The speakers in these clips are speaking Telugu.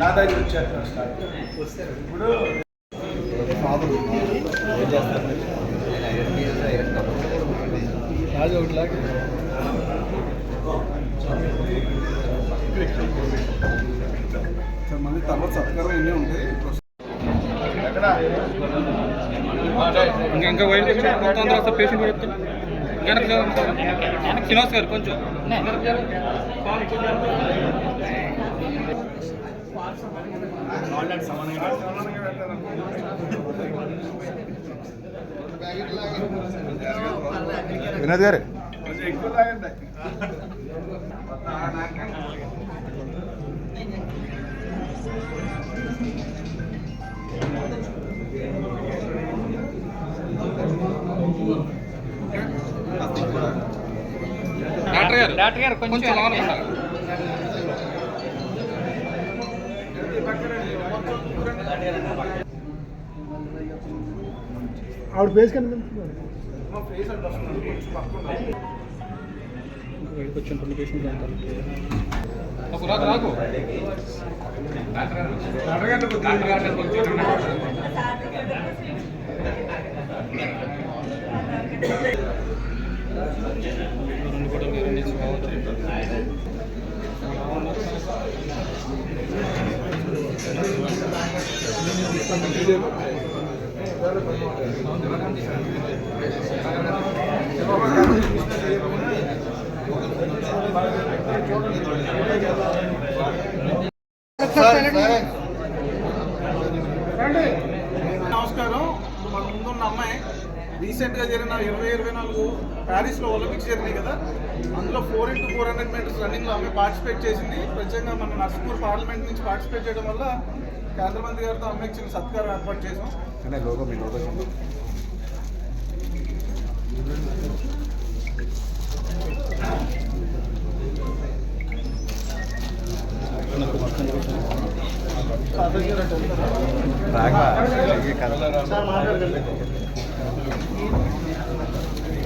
నా దగ్గర వచ్చారు ఇప్పుడు ఇంకా ఇంకా వైల్ మొత్తం తర్వాత పేషెంట్ కూడా చెప్తాను వెనక్కి జరగండి. వెనక్కి శ్రీనివాస్ గారు కొంచెం వినోద్ గారు కొంచెం ఎక్కువ తాగండి డాక్టర్ గారు డాక్టర్ గారు కొంచెం. ఆవిడ ఫేస్ కనిపిస్తుంది కొంచెం రాకు రాకు. నుంచి కావచ్చు నమస్కారం. మన ముందున్న అమ్మాయి రీసెంట్గా జరిగిన ఇరవై ఇరవై నాలుగు ప్యారిస్లో ఒలింపిక్స్ జరిగినాయి కదా అందులో four into four hundred meters రన్నింగ్లో ఆమె పార్టిసిపేట్ చేసింది. ప్రత్యేకంగా మన నర్సింపూర్ పార్లమెంట్ నుంచి పార్టిసిపేట్ చేయడం వల్ల కేంద్ర మంత్రి గారితో అమ్మాయికి చిన్న సత్కారం ఏర్పాటు చేసాం మీ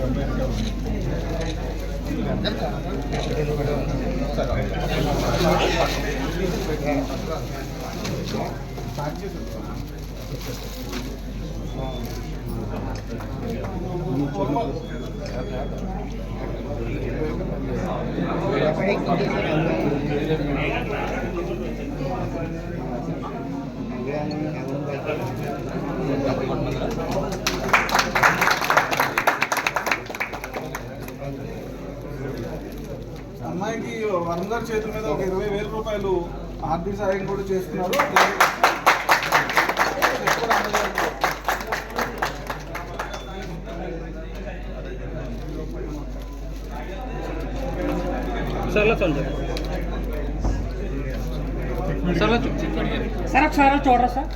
లోగో రాగా అమ్మాయికి వరుణ్ గారి చేతుల మీద ఒక ఇరవై వేల రూపాయలు ఆర్థిక సాయం కూడా చేస్తున్నారు. సార్ ఒకసారి చూడరా సార్?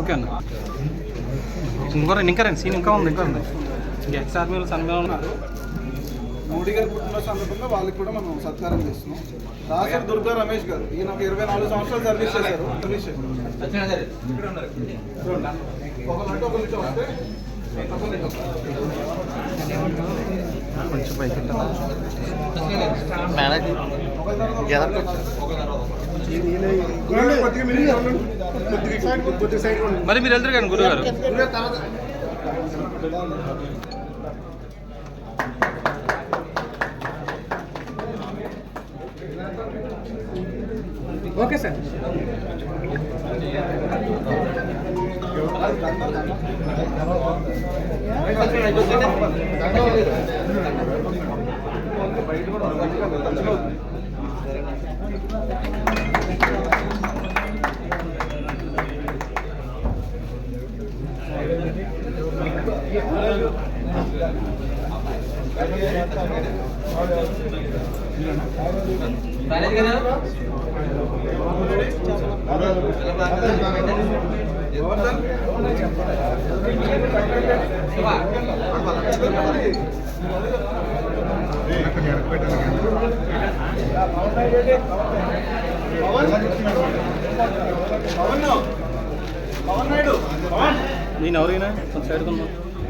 ఓకే అన్న. ఇంకో రండి ఇంకా రండి సీన్ ఇంకా ఉంది ఇంకా ఉంది. ఇంకా ఎక్స్ ఆర్మీలో సన్మానం ఉన్నారు. మోడీ గారి పుట్టినరోజు సందర్భంగా వాళ్ళకి కూడా మనం సత్కారం చేస్తున్నాం. దాసరి దుర్గా రమేష్ గారు ఈయన ఒక ఇరవై నాలుగు సంవత్సరాలు సర్వీస్ చేశారు. సర్వీస్ చేశారు ఒకళ్ళంటే ఒకరికి వస్తే కొంచెం పైకి మేనేజ్ మరి మీరు వెళ్తారు కానీ గురుగారు. Okay sir. మేనేజ్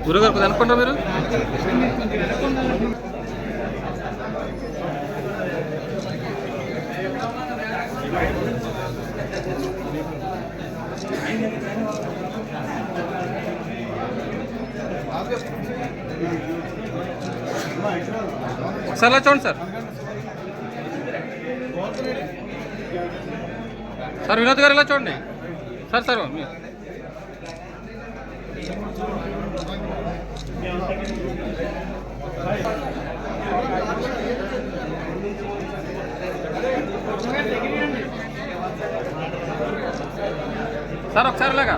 గురుగారు అనుకుంటారు మీరు? ఒకసారి చూడండి సార్. సార్ వినోద్ గారు ఇలా చూడండి. సార్ సార్ సార్ ఒకసారి ఇలాగా.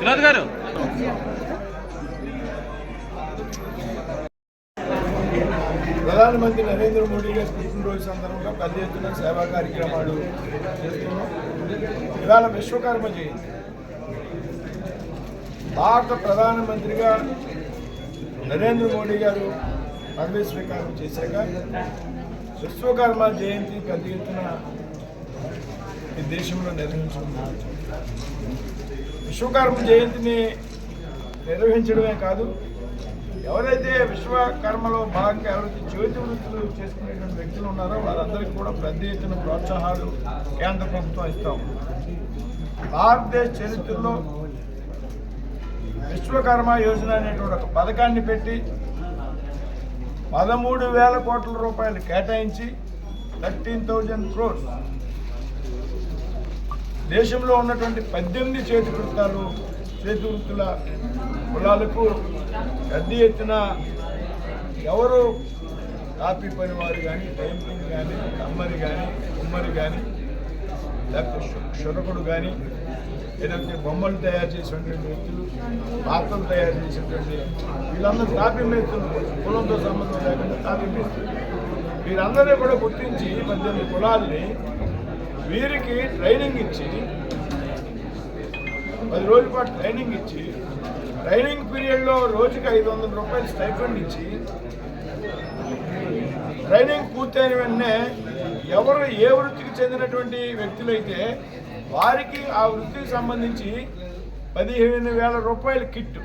వినోద్ గారు. ప్రధానమంత్రి నరేంద్ర మోడీ గారి పుట్టినరోజు సందర్భంగా పెద్ద ఎత్తున సేవా కార్యక్రమాలు చేస్తున్నాం. ఇవాళ విశ్వకర్మ జయంతి. భారత ప్రధానమంత్రిగా నరేంద్ర మోడీ గారు పదవి స్వీకారం చేశాక విశ్వకర్మ జయంతి పెద్ద ఎత్తున ఈ దేశంలో నిర్వహించుకున్నారు విశ్వకర్మ జయంతిని నిర్వహించడమే కాదు ఎవరైతే విశ్వకర్మలో భాగంగా ఎవరైతే చేతి వృత్తులు చేసుకునేటువంటి వ్యక్తులు ఉన్నారో వారందరికీ కూడా పెద్ద ఎత్తున ప్రోత్సాహాలు కేంద్ర ప్రభుత్వం ఇస్తాం. భారతదేశ చరిత్రలో విశ్వకర్మ యోజన అనేటువంటి ఒక పథకాన్ని పెట్టి పదమూడు వేల కోట్ల రూపాయలు కేటాయించి థర్టీన్ థౌజండ్ క్రోర్స్ దేశంలో ఉన్నటువంటి పద్దెనిమిది చేతి వృత్తాలు చేతి వృత్తుల కులాలకు పెద్ద ఎత్తున ఎవరు కాపీ పని వారు కానీ టైంపింగ్ కానీ కమ్మరి కానీ కుమ్మరి కానీ లేకపోతే శునకుడు కానీ ఏదైతే బొమ్మలు తయారు చేసినటువంటి వ్యక్తులు పాత్రలు తయారు చేసినటువంటి వీళ్ళందరూ కాపీ మేస్తులు కులంతో సంబంధం లేకుండా కాపీ మేస్తులు వీరందరినీ కూడా గుర్తించి పద్దెనిమిది కులాల్ని వీరికి ట్రైనింగ్ ఇచ్చి పది రోజుల పాటు ట్రైనింగ్ ఇచ్చి ట్రైనింగ్ పీరియడ్లో రోజుకి ఐదు వందల రూపాయలు స్టైఫండ్ ఇచ్చి ట్రైనింగ్ పూర్తయిన వెంటనే ఎవరు ఏ వృత్తికి చెందినటువంటి వ్యక్తులైతే వారికి ఆ వృత్తికి సంబంధించి పదిహేను వేల రూపాయల కిట్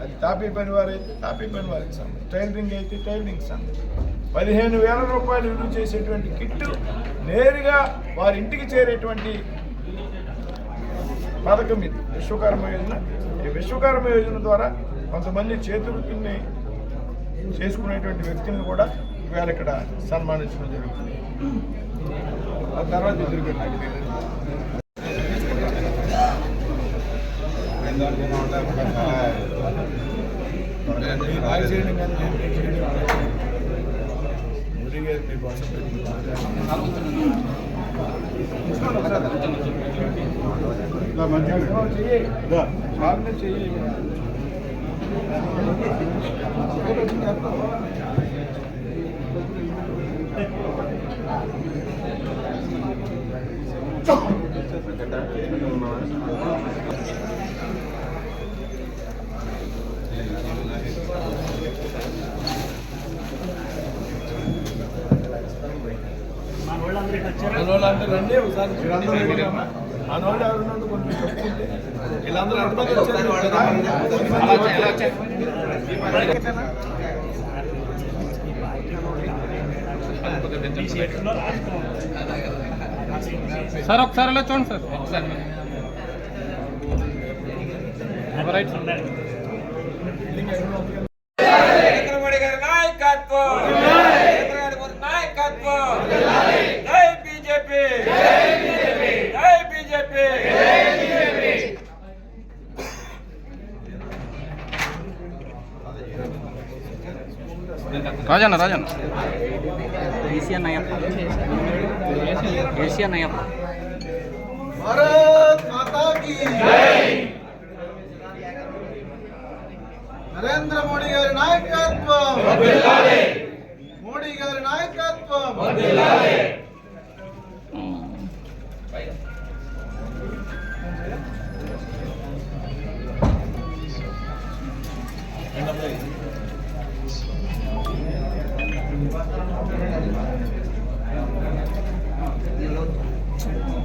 అది తాపీ పని వారైతే తాపీ పని వారికి సంబంధించి టైలరింగ్ అయితే టైలరింగ్ సంబంధించి. పదిహేను వేల రూపాయలు విలువ చేసేటువంటి కిట్ నేరుగా వారి ఇంటికి చేరేటువంటి పథకం ఇది. విశ్వకర్మ యోజన. ఈ విశ్వకర్మ యోజన ద్వారా కొంతమంది చేతివృత్తుల్ని చేసుకునేటువంటి వ్యక్తులను కూడా ఇవాళ ఇక్కడ సన్మానించడం జరుగుతుంది. ఆ తర్వాత ఎదురుగండి నాకు బాగా చేయడం కానీ నేను మీకు చేయడం కానీ మోడీ గారు మీ కోసం పెట్టిన చెయ్యి. మనోళ్ళందరూ రండి ఒకసారి మనోళ్ళు ఎవరు కొంచెం చెప్పుకుంటే వీళ్ళందరూ ఎంతమంది వచ్చారు సార్ ఒకసారి ఇలా చూడండి సార్ ఒకసారి రైట్ నాయకత్వం నాయకత్వం. రాజన్న రాజన్న ఏషియన్ అయ్యప్ప ఏషియన్ అయ్యప్ప భారత్ మాతా కీ నరేంద్ర మోడీ గారి నాయకత్వం మోడీ గారి నాయకత్వం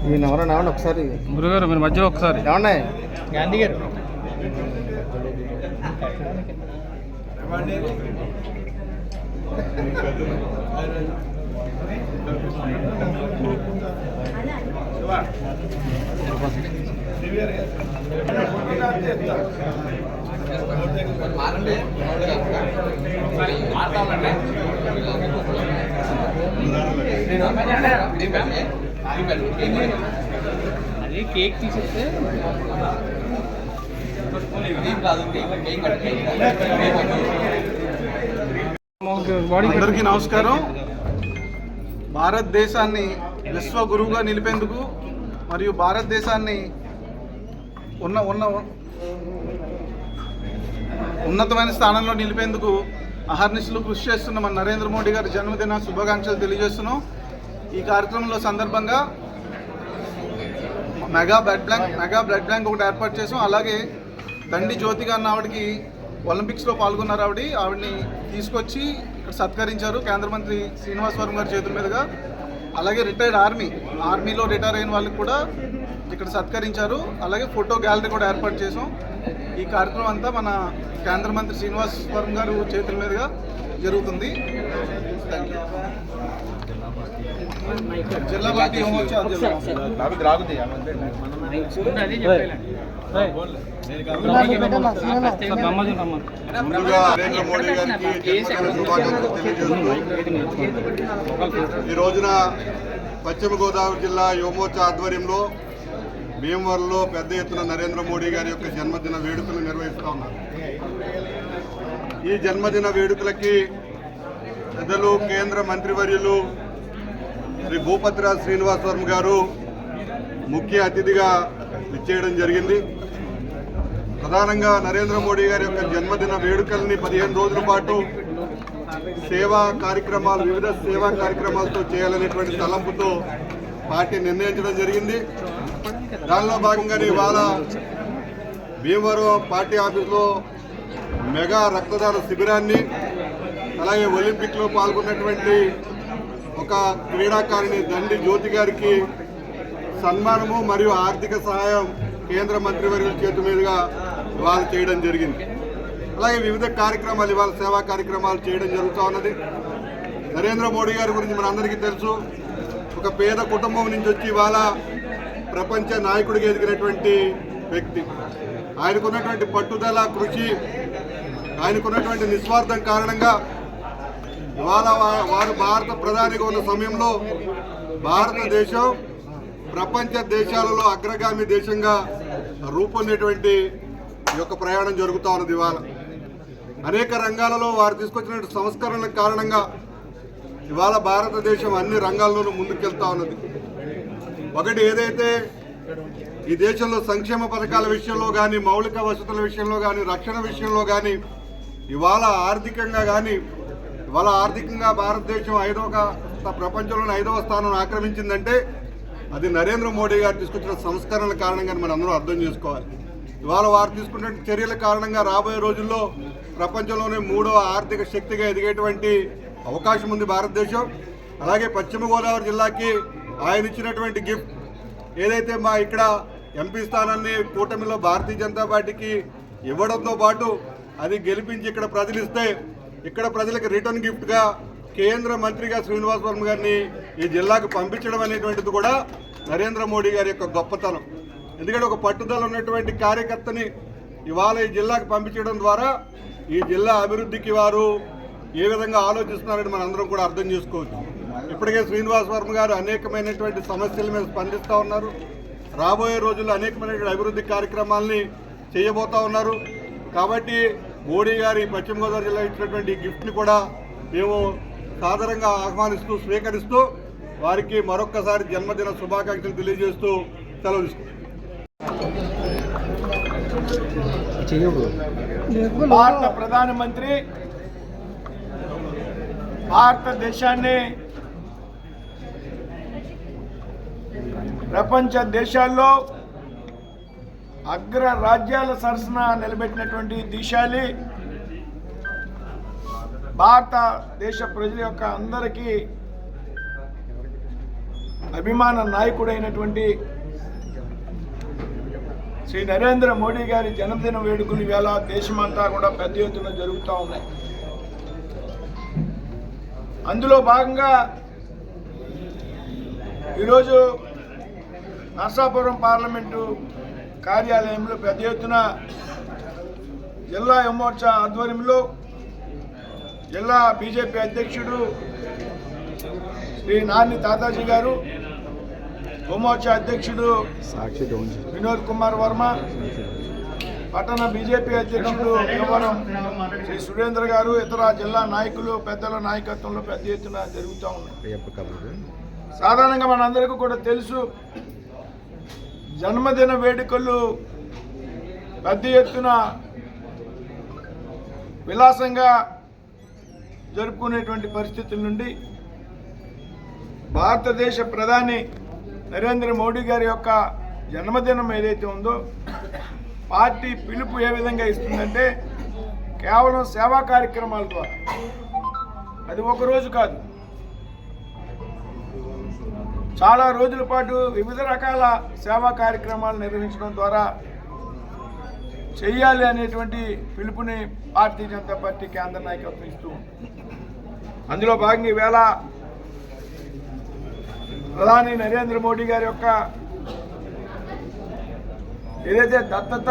ఈయన ఎవరన్నా ఏమన్నా ఒకసారి. గురుగారు మీరు మధ్యలో ఒకసారి. ఏమన్నా గాంధీ గారు. అది కేక్ తీసేస్తే అందరికీ నమస్కారం. భారతదేశాన్ని విశ్వ గురువుగా నిలిపేందుకు మరియు భారతదేశాన్ని ఉన్న ఉన్న ఉన్నతమైన స్థానంలో నిలిపేందుకు అహర్నిశలు కృషి చేస్తున్న మన నరేంద్ర మోడీ గారి జన్మదిన శుభాకాంక్షలు తెలియజేస్తున్నాం. ఈ కార్యక్రమంలో సందర్భంగా mega blood bank mega blood bank ఒకటి ఏర్పాటు చేసాం. అలాగే దండి జ్యోతిగా అన్న ఆవిడకి ఒలింపిక్స్లో పాల్గొన్నారు ఆవిడ. ఆవిడని తీసుకొచ్చి ఇక్కడ సత్కరించారు కేంద్ర మంత్రి శ్రీనివాసవరం గారి చేతుల మీదుగా. అలాగే రిటైర్డ్ ఆర్మీ ఆర్మీలో రిటైర్ అయిన వాళ్ళకి కూడా ఇక్కడ సత్కరించారు. అలాగే ఫోటో గ్యాలరీ కూడా ఏర్పాటు చేసాం. ఈ కార్యక్రమం అంతా మన కేంద్ర మంత్రి శ్రీనివాసవరం గారు చేతుల మీదుగా జరుగుతుంది. థ్యాంక్ యూ జిల్లా పార్టీ ముందుగా నరేంద్ర మోడీ గారికి శుభాకాంక్షలు ఈ రోజున పశ్చిమ గోదావరి జిల్లా యువమోర్చా ఆధ్వర్యంలో భీమవరంలో పెద్ద ఎత్తున నరేంద్ర మోడీ గారి యొక్క జన్మదిన వేడుకలు నిర్వహిస్తూ ఉన్నారు ఈ జన్మదిన వేడుకలకి పెద్దలు కేంద్ర మంత్రివర్యులు శ్రీ భూపతిరాజ్ శ్రీనివాస్ వర్మ గారు ముఖ్య అతిథిగా ఇచ్చేయడం జరిగింది. ప్రధానంగా నరేంద్ర మోడీ గారి యొక్క జన్మదిన వేడుకల్ని పదిహేను రోజుల పాటు సేవా కార్యక్రమాలు వివిధ సేవా కార్యక్రమాలతో చేయాలనేటువంటి తలంపుతో పార్టీ నిర్ణయించడం జరిగింది. దానిలో భాగంగానే ఇవాళ భీమవరం పార్టీ ఆఫీసులో మెగా రక్తదాన శిబిరాన్ని అలాగే ఒలింపిక్లో పాల్గొన్నటువంటి ఒక క్రీడాకారిణి దండి జ్యోతి గారికి సన్మానము మరియు ఆర్థిక సహాయం కేంద్ర మంత్రివర్యుల చేతి మీదుగా ఇవాళ చేయడం జరిగింది. అలాగే వివిధ కార్యక్రమాలు ఇవాళ సేవా కార్యక్రమాలు చేయడం జరుగుతూ ఉన్నది. నరేంద్ర మోడీ గారి గురించి మనందరికీ తెలుసు. ఒక పేద కుటుంబం నుంచి వచ్చి ఇవాళ ప్రపంచ నాయకుడికి ఎదిగినటువంటి వ్యక్తి. ఆయనకున్నటువంటి పట్టుదల కృషి ఆయనకున్నటువంటి నిస్వార్థం కారణంగా ఇవాళ వారు భారత ప్రధానిగా ఉన్న సమయంలో భారతదేశం ప్రపంచ దేశాలలో అగ్రగామి దేశంగా రూపొందేటువంటి ఈ యొక్క ప్రయాణం జరుగుతూ ఉన్నది ఇవాళ. అనేక రంగాలలో వారు తీసుకొచ్చినటువంటి సంస్కరణల కారణంగా ఇవాళ భారతదేశం అన్ని రంగాల్లోనూ ముందుకెళ్తా ఉన్నది. ఒకటి ఏదైతే ఈ దేశంలో సంక్షేమ పథకాల విషయంలో కానీ మౌలిక వసతుల విషయంలో కానీ రక్షణ విషయంలో కానీ ఇవాళ ఆర్థికంగా కానీ ఇవాళ ఆర్థికంగా భారతదేశం ఐదవ ప్రపంచంలోని ఐదవ స్థానం ఆక్రమించిందంటే అది నరేంద్ర మోడీ గారు తీసుకొచ్చిన సంస్కరణల కారణంగా మనం అందరం అర్థం చేసుకోవాలి. ఇవాళ వారు తీసుకున్న చర్యల కారణంగా రాబోయే రోజుల్లో ప్రపంచంలోనే మూడవ ఆర్థిక శక్తిగా ఎదిగేటువంటి అవకాశం ఉంది భారతదేశం. అలాగే పశ్చిమ గోదావరి జిల్లాకి ఆయన ఇచ్చినటువంటి గిఫ్ట్ ఏదైతే మా ఇక్కడ ఎంపీ స్థానాన్ని కూటమిలో భారతీయ జనతా పార్టీకి ఇవ్వడంతో పాటు అది గెలిపించి ఇక్కడ ప్రజలిస్తే ఇక్కడ ప్రజలకు రిటర్న్ గిఫ్ట్గా కేంద్ర మంత్రిగా శ్రీనివాస్ వర్మ గారిని ఈ జిల్లాకు పంపించడం అనేటువంటిది కూడా నరేంద్ర మోడీ గారి యొక్క గొప్పతనం. ఎందుకంటే ఒక పట్టుదల ఉన్నటువంటి కార్యకర్తని ఇవాళ ఈ జిల్లాకు పంపించడం ద్వారా ఈ జిల్లా అభివృద్ధికి వారు ఏ విధంగా ఆలోచిస్తున్నారని మనం అందరం కూడా అర్థం చేసుకోవచ్చు. ఇప్పటికే శ్రీనివాస్ వర్మ గారు అనేకమైనటువంటి సమస్యల మీద స్పందిస్తూ ఉన్నారు. రాబోయే రోజుల్లో అనేకమైనటువంటి అభివృద్ధి కార్యక్రమాలని చేయబోతా ఉన్నారు. కాబట్టి మోడీ గారి పశ్చిమ గోదావరి జిల్లా ఇచ్చినటువంటి గిఫ్ట్ని కూడా మేము సాదరంగా ఆహ్వానిస్తూ స్వీకరిస్తూ వారికి మరొక్కసారి జన్మదిన శుభాకాంక్షలు తెలియజేస్తూ సెలవు భారత ప్రధానమంత్రి భారతదేశాన్ని ప్రపంచ దేశాల్లో అగ్ర రాజ్యాల సరసన నిలబెట్టినటువంటి దిశాలి. భారతదేశ ప్రజల యొక్క అందరికీ అభిమాన నాయకుడైనటువంటి శ్రీ నరేంద్ర మోడీ గారి జన్మదిన వేడుకలు ఇవాళ దేశమంతా కూడా పెద్ద ఎత్తున జరుగుతూ ఉన్నాయి. అందులో భాగంగా ఈరోజు నర్సాపురం పార్లమెంటు కార్యాలయంలో పెద్ద ఎత్తున జిల్లా యువమోర్చా ఆధ్వర్యంలో జిల్లా బీజేపీ అధ్యక్షుడు శ్రీ నాని తాతాజీ గారు యువమోర్చా అధ్యక్షుడు వినోద్ కుమార్ వర్మ పట్టణ బీజేపీ అధ్యక్షుడు వ్యవహారం శ్రీ సురేంద్ర గారు ఇతర జిల్లా నాయకులు పెద్దల నాయకత్వంలో పెద్ద ఎత్తున జరుగుతూ ఉన్నాయి. సాధారణంగా మనందరికీ కూడా తెలుసు జన్మదిన వేడుకలు పెద్ద ఎత్తున విలాసంగా జరుపుకునేటువంటి పరిస్థితుల నుండి భారతదేశ ప్రధాని నరేంద్ర మోడీ గారి యొక్క జన్మదినం ఏదైతే ఉందో పార్టీ పిలుపు ఏ విధంగా ఇస్తుందంటే కేవలం సేవా కార్యక్రమాల ద్వారా. అది ఒక రోజు కాదు. చాలా రోజుల పాటు వివిధ రకాల సేవా కార్యక్రమాలు నిర్వహించడం ద్వారా చేయాలి అనేటువంటి పిలుపుని భారతీయ జనతా పార్టీ కేంద్ర నాయకత్వం ఇస్తూ అందులో భాగంగా ఈవేళ ప్రధాని నరేంద్ర మోడీ గారి యొక్క ఏదైతే దత్తత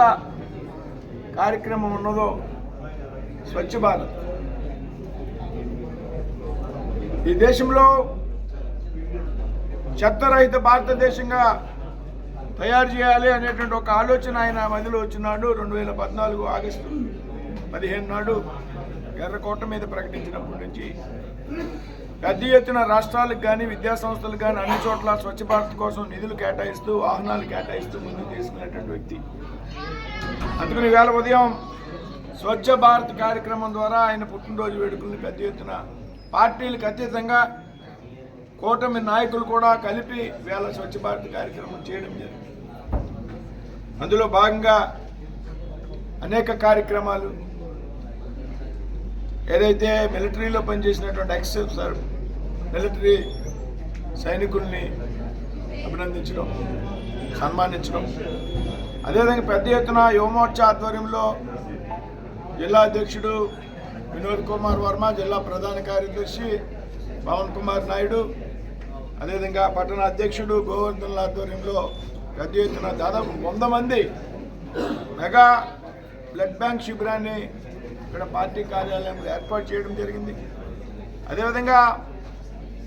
కార్యక్రమం ఉన్నదో స్వచ్ఛ భారత్. ఈ దేశంలో చెత్తరహిత భారతదేశంగా తయారు చేయాలి అనేటువంటి ఒక ఆలోచన ఆయన మదిలో వచ్చినాడు రెండు వేల పద్నాలుగు ఆగస్టు పదిహేను నాడు ఎర్రకోట మీద ప్రకటించినప్పటి నుంచి. పెద్ద ఎత్తున రాష్ట్రాలకు కానీ విద్యాసంస్థలకు కానీ అన్ని చోట్ల స్వచ్ఛ భారత్ కోసం నిధులు కేటాయిస్తూ వాహనాలు కేటాయిస్తూ ముందుకు తీసుకునేటువంటి వ్యక్తి. అందుకని వేళ ఉదయం స్వచ్ఛ భారత్ కార్యక్రమం ద్వారా ఆయన పుట్టినరోజు వేడుకల్ని పెద్ద ఎత్తున పార్టీలకు అతీతంగా కూటమి నాయకులు కూడా కలిపి వేళ స్వచ్ఛ భారత్ కార్యక్రమం చేయడం జరిగింది. అందులో భాగంగా అనేక కార్యక్రమాలు ఏదైతే మిలిటరీలో పనిచేసినటువంటి ఎక్స్ సార్ మిలిటరీ సైనికుల్ని అభినందించడం సన్మానించడం. అదేవిధంగా పెద్ద ఎత్తున యువమోర్చా ఆధ్వర్యంలో జిల్లా అధ్యక్షుడు వినోద్ కుమార్ వర్మ జిల్లా ప్రధాన కార్యదర్శి పవన్ కుమార్ నాయుడు అదేవిధంగా పట్టణ అధ్యక్షుడు గోవర్ధనుల ఆధ్వర్యంలో పెద్ద ఎత్తున దాదాపు వంద మంది మెగా బ్లడ్ బ్యాంక్ శిబిరాన్ని ఇక్కడ పార్టీ కార్యాలయంలో ఏర్పాటు చేయడం జరిగింది. అదేవిధంగా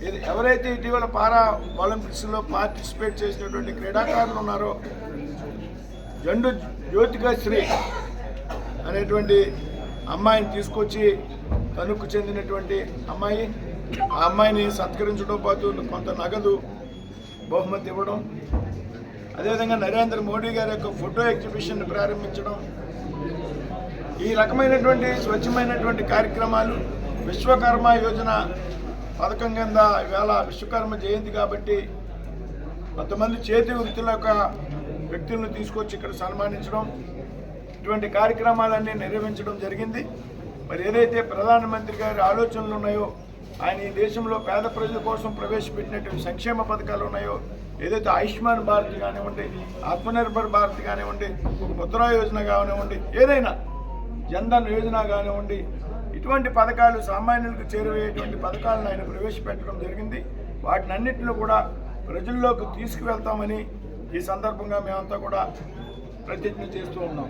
ఇది ఎవరైతే ఇటీవల పారా ఒలింపిక్స్లో పార్టిసిపేట్ చేసినటువంటి క్రీడాకారులు ఉన్నారో జండు జ్యోతిక శ్రీ అనేటువంటి అమ్మాయిని తీసుకొచ్చి తణుకు చెందినటువంటి అమ్మాయి ఆ అమ్మాయిని సత్కరించడం పాటు కొంత నగదు బహుమతి ఇవ్వడం అదేవిధంగా నరేంద్ర మోడీ గారి యొక్క ఫోటో ఎగ్జిబిషన్ ప్రారంభించడం ఈ రకమైనటువంటి స్వచ్ఛమైనటువంటి కార్యక్రమాలు విశ్వకర్మ యోజన పథకం కింద ఇవాళ విశ్వకర్మ జయంతి కాబట్టి కొంతమంది చేతి వృత్తుల యొక్క వ్యక్తులను తీసుకొచ్చి ఇక్కడ సన్మానించడం ఇటువంటి కార్యక్రమాలన్నీ నిర్వహించడం జరిగింది. మరి ఏదైతే ప్రధానమంత్రి గారి ఆలోచనలు ఉన్నాయో ఆయన ఈ దేశంలో పేద ప్రజల కోసం ప్రవేశపెట్టినటువంటి సంక్షేమ పథకాలు ఉన్నాయో ఏదైతే ఆయుష్మాన్ భారత్ కానివ్వండి ఆత్మనిర్భర్ భారత్ కానివ్వండి ముద్రా యోజన కానివ్వండి ఏదైనా జన్ధన్ యోజన కానివ్వండి ఇటువంటి పథకాలు సామాన్యులకు చేరువయ్యేటువంటి పథకాలను ఆయన ప్రవేశపెట్టడం జరిగింది. వాటిని అన్నింటిలో కూడా ప్రజల్లోకి తీసుకువెళ్తామని ఈ సందర్భంగా మేమంతా కూడా ప్రతిజ్ఞ చేస్తూ ఉన్నాం.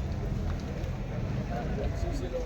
సీసీలో